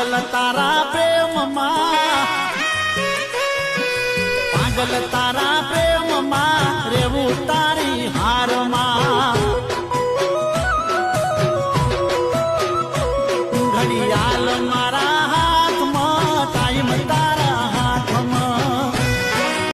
પાગલ તારા પ્રેમમાં. પાગલ તારા પ્રેમમાં રેવું તારી હારમાં. ઘડિયાળ મારા